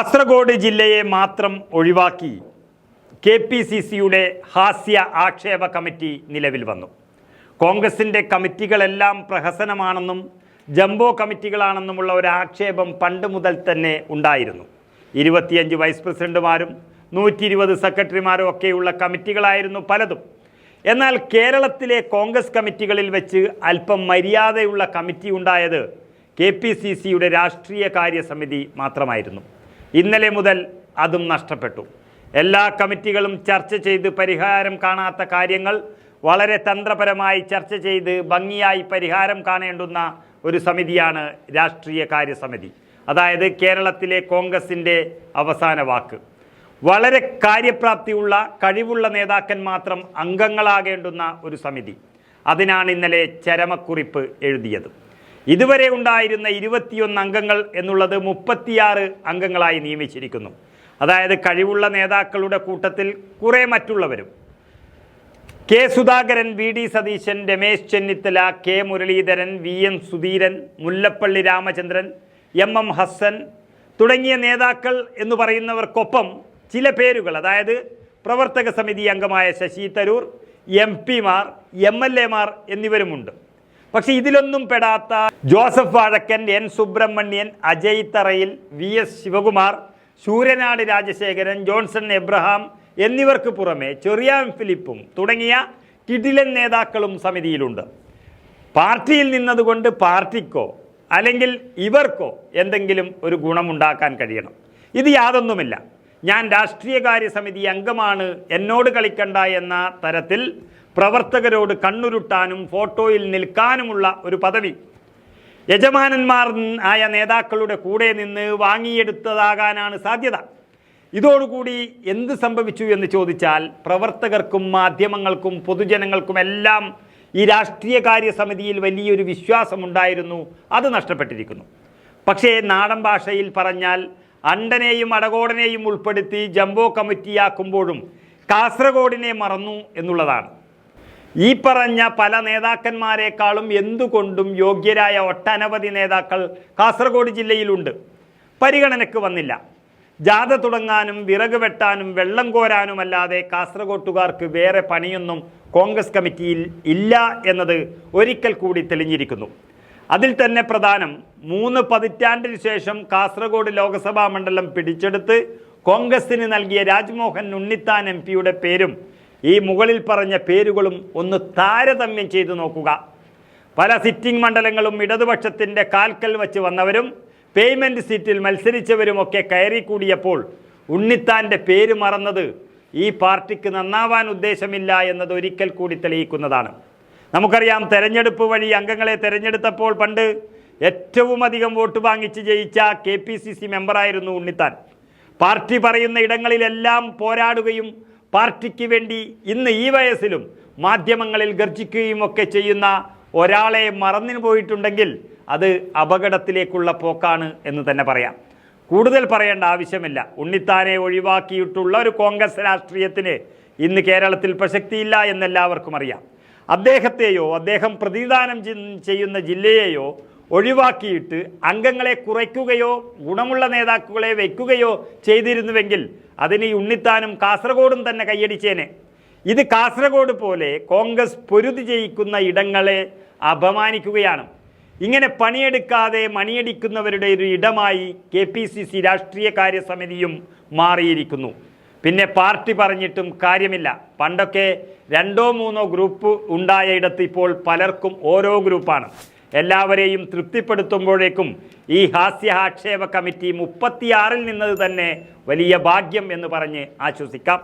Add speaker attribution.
Speaker 1: കാസർഗോഡ് ജില്ലയെ മാത്രം ഒഴിവാക്കി കെ പി സി സിയുടെ ഹാസ്യ ആക്ഷേപ കമ്മിറ്റി നിലവിൽ വന്നു. കോൺഗ്രസിന്റെ കമ്മിറ്റികളെല്ലാം പ്രഹസനമാണെന്നും ജംബോ കമ്മിറ്റികളാണെന്നുമുള്ള ഒരു ആക്ഷേപം പണ്ട് മുതൽ തന്നെ ഉണ്ടായിരുന്നു. ഇരുപത്തിയഞ്ച് വൈസ് പ്രസിഡന്റുമാരും നൂറ്റി ഇരുപത് സെക്രട്ടറിമാരും ഒക്കെയുള്ള കമ്മിറ്റികളായിരുന്നു പലതും. എന്നാൽ കേരളത്തിലെ കോൺഗ്രസ് കമ്മിറ്റികളിൽ വെച്ച് അല്പം മര്യാദയുള്ള കമ്മിറ്റി ഉണ്ടായത് കെ പി സി സിയുടെ രാഷ്ട്രീയ കാര്യ സമിതി മാത്രമായിരുന്നു. ഇന്നലെ മുതൽ അതും നഷ്ടപ്പെട്ടു. എല്ലാ കമ്മിറ്റികളും ചർച്ച ചെയ്ത് പരിഹാരം കാണാത്ത കാര്യങ്ങൾ വളരെ തന്ത്രപരമായി ചർച്ച ചെയ്ത് ഭംഗിയായി പരിഹാരം കാണേണ്ടുന്ന ഒരു സമിതിയാണ് രാഷ്ട്രീയ കാര്യസമിതി. അതായത് കേരളത്തിലെ കോൺഗ്രസിന്റെ അവസാന വാക്ക്. വളരെ കാര്യപ്രാപ്തിയുള്ള കഴിവുള്ള നേതാക്കൻ മാത്രം അംഗങ്ങളാകേണ്ടുന്ന ഒരു സമിതി. അതിനാണ് ഇന്നലെ ചരമക്കുറിപ്പ് എഴുതിയത്. ഇതുവരെ ഉണ്ടായിരുന്ന ഇരുപത്തിയൊന്ന് അംഗങ്ങൾ എന്നുള്ളത് മുപ്പത്തിയാറ് അംഗങ്ങളായി നിയമിച്ചിരിക്കുന്നു. അതായത് കഴിവുള്ള നേതാക്കളുടെ കൂട്ടത്തിൽ കുറേ മറ്റുള്ളവരും. K Sudhakaran V D Satheesan Ramesh Chennithala K Muraleedharan V N Sudheeran Mullappally Ramachandran M M Hassan തുടങ്ങിയ നേതാക്കൾ എന്ന് പറയുന്നവർക്കൊപ്പം ചില പേരുകൾ അതായത് പ്രവർത്തക സമിതി അംഗമായ ശശി തരൂർ എം പിമാർ എം എൽ എമാർ എന്നിവരുമുണ്ട്. പക്ഷേ ഇതിലൊന്നും പെടാത്ത Joseph Vazhakkan N. Subramanian Ajay Tharayil V. S. Sivakumar Sooranad Rajasekharan Johnson Abraham എന്നിവർക്ക് പുറമെ ചെറിയാൻ ഫിലിപ്പും തുടങ്ങിയ കിടിലൻ നേതാക്കളും സമിതിയിലുണ്ട്. പാർട്ടിയിൽ നിന്നതുകൊണ്ട് പാർട്ടിക്കോ അല്ലെങ്കിൽ ഇവർക്കോ എന്തെങ്കിലും ഒരു ഗുണമുണ്ടാക്കാൻ കഴിയണം. ഇത് യാതൊന്നുമില്ല. ഞാൻ രാഷ്ട്രീയകാര്യ സമിതി അംഗമാണ്. എന്നോട് കളിക്കണ്ട എന്ന തരത്തിൽ പ്രവർത്തകരോട് കണ്ണുരുട്ടാനും ഫോട്ടോയിൽ നിൽക്കാനുമുള്ള ഒരു പദവി. യജമാനന്മാർ ആയ നേതാക്കളുടെ കൂടെ നിന്ന് വാങ്ങിയെടുത്തതാകാനാണ് സാധ്യത. ഇതോടുകൂടി എന്ത് സംഭവിച്ചു എന്ന് ചോദിച്ചാൽ പ്രവർത്തകർക്കും മാധ്യമങ്ങൾക്കും പൊതുജനങ്ങൾക്കും എല്ലാം ഈ രാഷ്ട്രീയകാര്യ സമിതിയിൽ വലിയൊരു വിശ്വാസമുണ്ടായിരുന്നു. അത് നഷ്ടപ്പെട്ടിരിക്കുന്നു. പക്ഷേ നാടൻ ഭാഷയിൽ പറഞ്ഞാൽ അണ്ടനെയും അടകോടനെയും ഉൾപ്പെടുത്തി ജംബോ കമ്മിറ്റിയാക്കുമ്പോഴും കാസർഗോഡിനെ മറന്നു എന്നുള്ളതാണ്. ഈ പറഞ്ഞ പല നേതാക്കന്മാരെക്കാളും എന്തുകൊണ്ടും യോഗ്യരായ ഒട്ടനവധി നേതാക്കൾ കാസർഗോഡ് ജില്ലയിലുണ്ട്. പരിഗണനയ്ക്ക് വന്നില്ല. ജാഥ തുടങ്ങാനും വിറക് വെട്ടാനും വെള്ളം കോരാനുമല്ലാതെ കാസർഗോട്ടുകാർക്ക് വേറെ പണിയൊന്നും കോൺഗ്രസ് കമ്മിറ്റിയിൽ ഇല്ല എന്നത് ഒരിക്കൽ കൂടി തെളിഞ്ഞിരിക്കുന്നു. അതിൽ തന്നെ പ്രധാനം മൂന്ന് പതിറ്റാണ്ടിന് ശേഷം കാസർഗോഡ് ലോക്സഭാ മണ്ഡലം പിടിച്ചെടുത്ത് കോൺഗ്രസിന് നൽകിയ രാജ്മോഹൻ ഉണ്ണിത്താൻ എം പിയുടെ പേരും ഈ മുകളിൽ പറഞ്ഞ പേരുകളും ഒന്ന് താരതമ്യം ചെയ്തു നോക്കുക. പല സിറ്റിംഗ് മണ്ഡലങ്ങളും ഇടതുപക്ഷത്തിന്റെ കാൽക്കൽ വച്ച് വന്നവരും പേയ്മെന്റ് സീറ്റിൽ മത്സരിച്ചവരുമൊക്കെ കയറിക്കൂടിയപ്പോൾ ഉണ്ണിത്താന്റെ പേര് മറന്നത് ഈ പാർട്ടിക്ക് നന്നാവാൻ ഉദ്ദേശമില്ല എന്നത് ഒരിക്കൽ കൂടി തെളിയിക്കുന്നതാണ്. നമുക്കറിയാം തെരഞ്ഞെടുപ്പ് വഴി അംഗങ്ങളെ തെരഞ്ഞെടുത്തപ്പോൾ പണ്ട് ഏറ്റവും അധികം വോട്ട് വാങ്ങിച്ച് ജയിച്ച കെ പി സി സി മെമ്പറായിരുന്നു ഉണ്ണിത്താൻ. പാർട്ടി പറയുന്ന ഇടങ്ങളിലെല്ലാം പോരാടുകയും പാർട്ടിക്ക് വേണ്ടി ഇന്ന് ഈ വയസ്സിലും മാധ്യമങ്ങളിൽ ഗർജിക്കുകയും ഒക്കെ ചെയ്യുന്ന ഒരാളെ മറന്നു പോയിട്ടുണ്ടെങ്കിൽ അത് അപകടത്തിലേക്കുള്ള പോക്കാണ് എന്ന് തന്നെ പറയാം. കൂടുതൽ പറയേണ്ട ആവശ്യമില്ല. ഉണ്ണിത്താനെ ഒഴിവാക്കിയിട്ടുള്ള ഒരു കോൺഗ്രസ് രാഷ്ട്രീയത്തിന് ഇന്ന് കേരളത്തിൽ പ്രസക്തിയില്ല എന്നെല്ലാവർക്കും അറിയാം. അദ്ദേഹത്തെയോ അദ്ദേഹം പ്രതിദാനം ചെയ്യുന്ന ജില്ലയെയോ ഒഴിവാക്കിയിട്ട് അംഗങ്ങളെ കുറയ്ക്കുകയോ ഗുണമുള്ള നേതാക്കളെ വയ്ക്കുകയോ ചെയ്തിരുന്നുവെങ്കിൽ അതിന് ഈ ഉണ്ണിത്താനും കാസർഗോഡും തന്നെ കൈയടിച്ചേനെ. ഇത് കാസർഗോഡ് പോലെ കോൺഗ്രസ് പൊരുതി ജയിക്കുന്ന ഇടങ്ങളെ അപമാനിക്കുകയാണ്. ഇങ്ങനെ പണിയെടുക്കാതെ മണിയടിക്കുന്നവരുടെ ഒരു ഇടമായി കെ പി സി സി രാഷ്ട്രീയ കാര്യസമിതിയും മാറിയിരിക്കുന്നു. പിന്നെ പാർട്ടി പറഞ്ഞിട്ടും കാര്യമില്ല. പണ്ടൊക്കെ രണ്ടോ മൂന്നോ ഗ്രൂപ്പ് ഉണ്ടായ ഇടത്ത് ഇപ്പോൾ പലർക്കും ഓരോ ഗ്രൂപ്പാണ്. എല്ലാവരെയും തൃപ്തിപ്പെടുത്തുമ്പോഴേക്കും ഈ ഹാസ്യഹാക്ഷേപ കമ്മിറ്റി മുപ്പത്തിയാറിൽ നിന്നത് തന്നെ വലിയ ഭാഗ്യം എന്ന് പറഞ്ഞ് ആശ്വസിക്കാം.